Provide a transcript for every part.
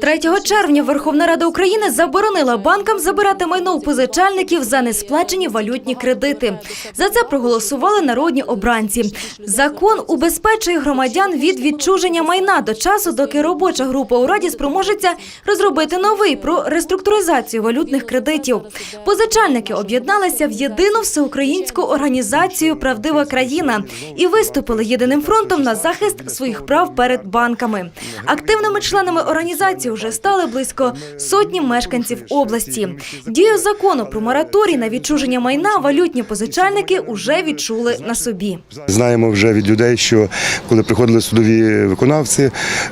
3 червня Верховна Рада України заборонила банкам забирати майно у позичальників за несплачені валютні кредити. За це проголосували народні обранці. Закон убезпечує громадян від відчуження майна до часу, доки робоча група у раді спроможеться розробити новий про реструктуризацію валютних кредитів. Позичальники об'єдналися в єдину всеукраїнську організацію Правдива країна і виступили єдиним фронтом на захист своїх прав перед банками. Активними членами організації вже стали близько сотні мешканців області. Дію закону про мораторій на відчуження майна валютні позичальники уже відчули на собі. Знаємо вже від людей, що коли приходили судові виконавці, е,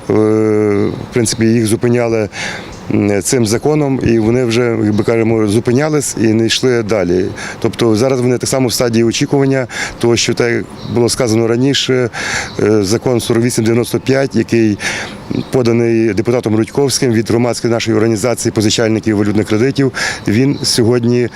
в принципі, їх зупиняли цим законом, і вони вже, як би кажемо, зупинялись і не йшли далі. Тобто зараз вони так само в стадії очікування, того, що так було сказано раніше, е, закон 4895, який поданий депутатом Рудьковським від громадської нашої організації позичальників валютних кредитів, він сьогодні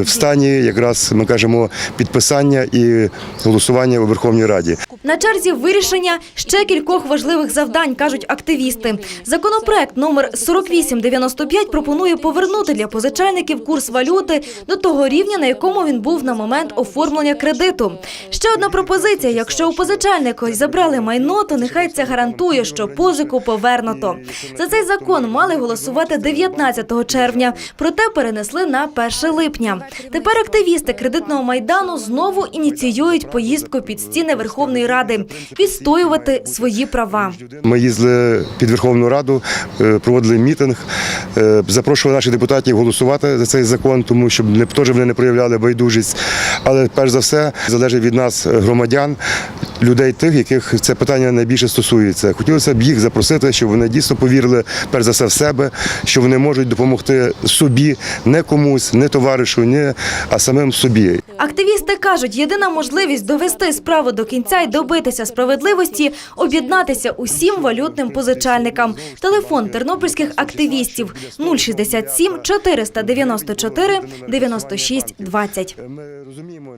в стані якраз ми кажемо підписання і голосування у Верховній Раді. На черзі вирішення ще кількох важливих завдань, кажуть активісти. Законопроект номер 4895 пропонує повернути для позичальників курс валюти до того рівня, на якому він був на момент оформлення кредиту. Ще одна пропозиція: якщо у позичальника забрали майно, то нехай це гарантує, що позику повернуто. За цей закон мали голосувати 19 червня, проте перенесли на 1 липня. Тепер активісти кредитного майдану знову ініціюють поїздку під стіни Верховної Ради, відстоювати свої права. Ми їздили під Верховну Раду, е, проводили мітинг, е, запрошували наших депутатів голосувати за цей закон, тому щоб не теж вони не проявляли байдужість. Але перш за все залежить від нас е, громадян, людей тих, яких це питання найбільше стосується. Хотілося б їх запросити, щоб вони дійсно повірили перш за все в себе, що вони можуть допомогти собі, не комусь, не товаришу, не а самим собі. Активісти кажуть, єдина можливість довести справу до кінця і добитися справедливості – об'єднатися усім валютним позичальникам. Телефон тернопільських активістів 067 494 96 20. Ми розуміємо.